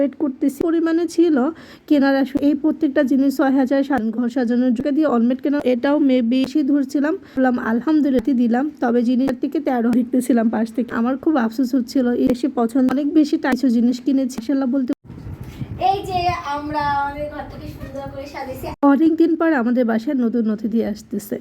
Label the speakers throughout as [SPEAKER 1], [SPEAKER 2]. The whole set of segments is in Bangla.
[SPEAKER 1] ওয়েট করতেছি। পরিমাণে ছিল কেনার আসলে। এই প্রত্যেকটা জিনিস ছয় হাজার সাত ঘর সাজানোর জন্য দিয়ে অলমেট কেনা, এটাও মে বেশি ধরছিলাম। বললাম আলহামদুলিল্লাহ দিলাম। তবে জিনিসের থেকে তেরো দেখতেছিলাম পাশ থেকে। আমার খুব আফসোস হচ্ছিল এসে পছন্দ অনেক বেশি টাইসো জিনিস কিনেছি। সেলা বলতে
[SPEAKER 2] এই যে আমরা আমাদের ঘর সাজিয়েছি
[SPEAKER 1] অনেক দিন পর আমাদের বাসায় নতুন অতিথি আসতেছে।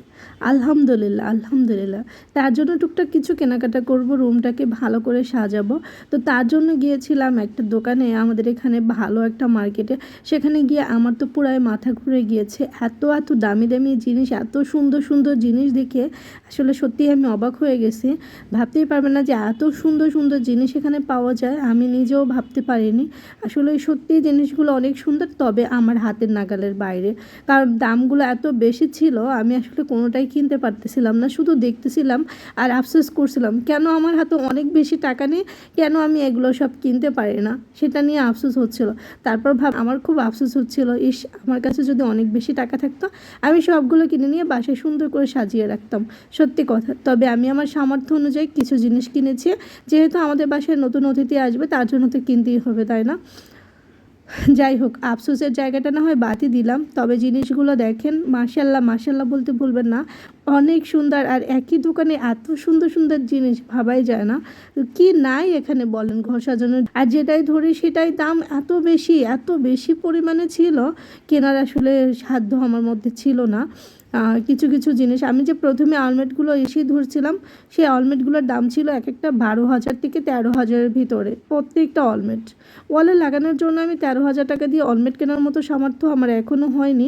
[SPEAKER 1] আলহামদুলিল্লাহ আলহামদুলিল্লাহ। তার জন্য টুকটাক কিছু কেনাকাটা করব, রুমটাকে ভালো করে সাজাবো। তো তার জন্য গিয়েছিলাম একটা দোকানে, আমাদের এখানে ভালো একটা মার্কেটে। সেখানে গিয়ে আমার তো পুরাই মাথা ঘুরে গিয়েছে। এত এত দামি দামি জিনিস, এত সুন্দর সুন্দর জিনিস দেখে আসলে সত্যি আমি অবাক হয়ে গেছি। ভাবতেই পারবে না যে এত সুন্দর সুন্দর জিনিস এখানে পাওয়া যায়, আমি নিজেও ভাবতে পারিনি। আসলে সত্যি জিনিসগুলো অনেক সুন্দর, তবে আমার হাতের নাগালের বাইরে। কারণ দামগুলো এত বেশি ছিল, আমি আসলে কোনোটাই কিনতে পারতেছিলাম না, শুধু দেখতেছিলাম আর আফসোস করছিলাম, কেন আমার হাতে অনেক বেশি টাকা নেই, কেন আমি এগুলো সব কিনতে পারি না? সেটা নিয়ে আফসোস হচ্ছিল। তারপর ভাব, আমার খুব আফসোস হচ্ছিল, ইস, আমার কাছে যদি অনেক বেশি টাকা থাকতো, আমি সবগুলো কিনে নিয়ে বাসায় সুন্দর করে সাজিয়ে রাখতাম, সত্যি কথা। তবে আমি আমার সামর্থ্য অনুযায়ী কিছু জিনিস কিনেছি, যেহেতু আমাদের বাসায় নতুন অতিথি আসবে, তার জন্য তো কিনতেই হবে, তাই না? যাই হোক আফসোসের জায়গাটা না হয় বাতি দিলাম। তবে জিনিসগুলো দেখেন মাসাল্লাহ মাসাল্লাহ বলতে ভুলবেন না। অনেক সুন্দর আর একই দোকানে এত সুন্দর সুন্দর জিনিস ভাবাই যায় না। কি নাই এখানে বলেন ঘর সাজানোর আর যেটাই ধরি সেটাই দাম এত বেশি এত বেশি পরিমাণে ছিল। কেনার আসলে সাধ্য আমার মধ্যে ছিল না। কিছু কিছু জিনিস আমি যে প্রথমে আলমেটগুলো এসেই ধরছিলাম, সেই অলমেটগুলোর দাম ছিল এক একটা বারো হাজার থেকে তেরো হাজারের ভিতরে, প্রত্যেকটা অলমেট ওয়ালে লাগানোর জন্য আমি তেরো হাজার টাকা দিয়ে অলমেট কেনার মতো সামর্থ্য আমার এখনও হয়নি।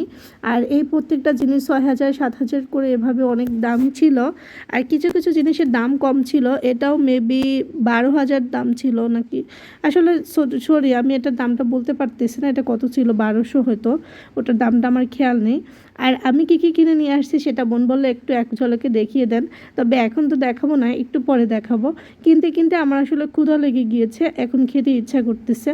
[SPEAKER 1] আর এই প্রত্যেকটা জিনিস ছয় হাজার, সাত হাজার করে এভাবে অনেক দাম ছিল আর কিছু কিছু জিনিসের দাম কম ছিল। এটাও মেবি বারো হাজার দাম ছিল নাকি। আসলে সরি আমি এটার দামটা বলতে পারতেছি না, এটা কত ছিল? বারোশো হয়তো। ওটার দামটা আমার খেয়াল নেই। আর আমি কী কী কিনে নিয়ে আসছি সেটা বোন বললে একটু এক ঝলকে দেখিয়ে দেন। তবে এখন তো দেখাবো না, একটু পরে দেখাবো। কিনতে কিনতে আমার আসলে ক্ষুধা লেগে গিয়েছে, এখন খেতে ইচ্ছা করতেছে।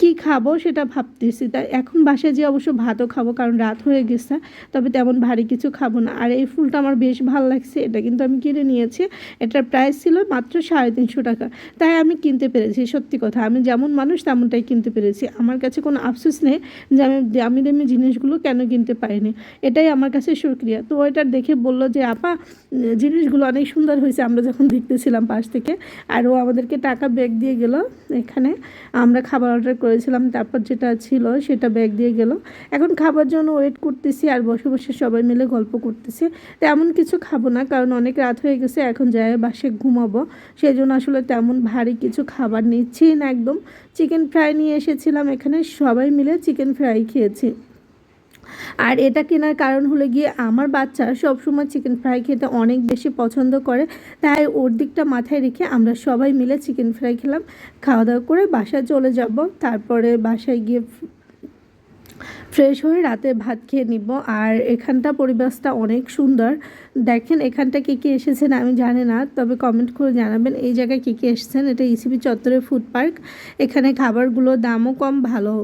[SPEAKER 1] কি খাব সেটা ভাবতেছি। তাই এখন বাসায় যে অবশ্য ভাতও খাব, কারণ রাত হয়ে গেছে, তবে তেমন ভারী কিছু খাব না। আর এই ফুলটা আমার বেশ ভালো লাগছে, এটা কিন্তু আমি কিনে নিয়েছি। এটার প্রাইস ছিল মাত্র সাড়ে তিনশো টাকা। তাই আমি কিনতে পেরেছি, সত্যি কথা। আমি যেমন মানুষ, তেমনটাই কিনতে পেরেছি। আমার কাছে কোনো আফসোস নেই যে আমি দামি দামি জিনিসগুলো কেন কিনতে পারিনি। এটাই আমার কাছে সুক্রিয়া। তো ওইটা দেখে বলল যে, আপা, জিনিসগুলো অনেক সুন্দর হয়েছে। আমরা যখন দেখতেছিলাম পাশ থেকে, আর ও আমাদেরকে টাকা ব্যাগ দিয়ে গেল এখানে। আমরা খাবার অর্ডার করেছিলাম, তারপর যেটা ছিল সেটা ব্যাগ দিয়ে গেল। এখন খাবার জন্য ওয়েট করতেছি আর বসে বসে সবাই মিলে গল্প করতেছি। তেমন কিছু খাব না, কারণ অনেক রাত হয়ে গেছে, এখন যাই বাসে ঘুমাবো। সেই জন্য আসলে তেমন ভারী কিছু খাবার নিচ্ছি না একদম। চিকেন ফ্রাই নিয়ে এসেছিলাম এখানে, সবাই মিলে চিকেন ফ্রাই খেয়েছি। আর এটা কেনার কারণ হলো গিয়ে আমার বাচ্চা সবসময় চিকেন ফ্রাই খেতে অনেক বেশি পছন্দ করে, তাই ওর দিকটা মাথায় রেখে আমরা সবাই মিলে চিকেন ফ্রাই খেলাম। খাওয়া দাওয়া করে বাসায় চলে যাব, তারপরে বাসায় গিয়ে ফ্রেশ হয়ে রাতে ভাত খেয়ে নিব। আর এখানটা পরিবেশটা অনেক সুন্দর। দেখেন এখানটা কে কে এসেছেন আমি জানি না, তবে কমেন্ট করে জানাবেন এই জায়গায় কে কে এসেছেন। এটা ইসিবি চত্বরের ফুড পার্ক এখানে খাবারগুলো দামও কম, ভালো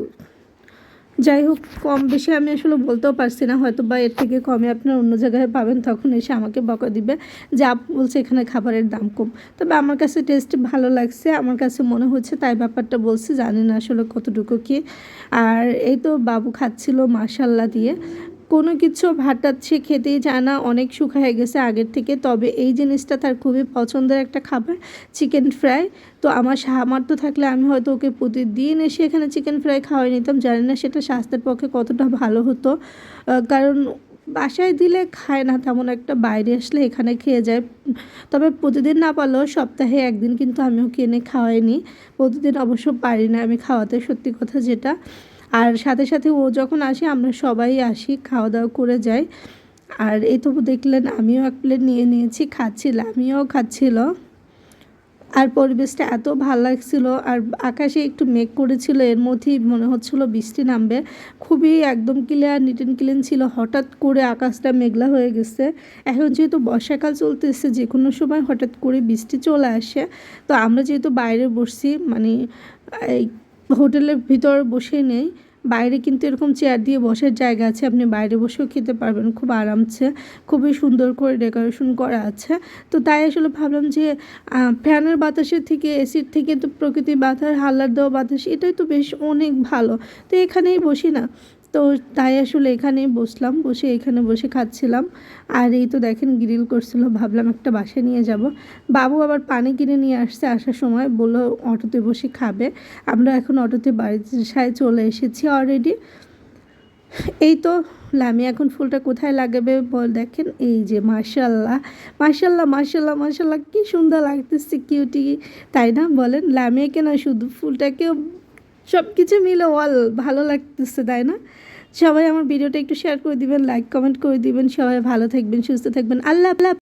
[SPEAKER 1] যাই হোক, কম বেশি আমি আসলে বলতেও পারছি না, হয়তো বা এর থেকে কমে আপনার অন্য জায়গায় পাবেন, তখন এসে আমাকে বকা দিবে যে আপ বলছে এখানে খাবারের দাম কম। তবে আমার কাছে টেস্ট ভালো লাগছে, আমার কাছে মনে হচ্ছে তাই ব্যাপারটা বলছি, জানি না আসলে কতটুকু কি। আর এই তো বাবু খাচ্ছিল মাসাল্লা দিয়ে। কোনো কিছু ভাতটা সে খেতেই চায় না, অনেক শুকায় গেছে আগের থেকে। তবে এই জিনিসটা তার খুবই পছন্দের একটা খাবার চিকেন ফ্রাই তো আমার সামর্থ্য থাকলে আমি হয়তো ওকে প্রতিদিন এসে এখানে চিকেন ফ্রাই খাওয়াই নিতাম। জানি না সেটা স্বাস্থ্যের পক্ষে কতটা ভালো হতো। কারণ বাসায় দিলে খায় না তেমন একটা, বাইরে আসলে এখানে খেয়ে যায়। তবে প্রতিদিন না পারলেও সপ্তাহে একদিন কিন্তু আমিও কিনে খাওয়াইনি। প্রতিদিন অবশ্য পারি না আমি খাওয়াতে, সত্যি কথা যেটা। আর সাথে সাথে ও যখন আসে, আমরা সবাই আসি খাওয়া দাওয়া করে যাই। আর এই তো দেখলেন, আমিও এক প্লেট নিয়ে নিয়েছি, খাচ্ছিল, আমিও খাচ্ছিল। আর পরিবেশটা এত ভালো লাগছিল, আর আকাশে একটু মেঘ করেছিল, এর মধ্যেই মনে হচ্ছিল বৃষ্টি নামবে। খুবই একদম ক্লিয়ার নিট অ্যান্ড ক্লিন ছিল, হঠাৎ করে আকাশটা মেঘলা হয়ে গেছে। এখন যেহেতু বর্ষাকাল চলতেছে যে কোনো সময় হঠাৎ করে বৃষ্টি চলে আসে। তো আমরা যেহেতু বাইরে বসছি মানে হোটেলের ভিতর বসে নেই। বাইরে কিন্তু এরকম চেয়ার দিয়ে বসার জায়গা আছে। আপনি বাইরে বসেও খেতে পারবেন। খুব আরামসে খুবই সুন্দর করে ডেকোরেশন করা আছে। তো তাই আসলে ভাবলাম যে ফ্যানের বাতাসের থেকে, এসির থেকে তো প্রকৃতি বাতাস হাল্লার দেওয়া বাতাস, এটাই তো বেশ অনেক ভালো। তো এখানেই বসি না। তো তাই আসলে এখানেই বসলাম, বসে এখানে বসে খাচ্ছিলাম। আর এই তো দেখেন গ্রিল করছিল, ভাবলাম একটা বাসায় নিয়ে যাব। বাবু আবার পানি কিনে নিয়ে আসছে আসার সময়, বলল অটোতে বসে খাবে। আমরা এখন অটোতে বাড়ির চলে এসেছি অলরেডি এই তো লামি এখন ফুলটা কোথায় লাগাবে বল দেখেন, এই যে মার্শাল্লাহ মার্শাল্লাহ মার্শাল্লাহ মার্শাল্লাহ কি সুন্দর লাগতেছে কিউটি তাই না? বলেন, লামিয়াকে না শুধু ফুলটাকেও সব কিছু মিলে অল ভালো লাগতেছে, তাই না? সবাই আমার ভিডিওটা একটু শেয়ার করে দিবেন লাইক কমেন্ট করে দিবেন, সবাই ভালো থাকবেন, সুস্থ থাকবেন, আল্লাহ আল্লাহ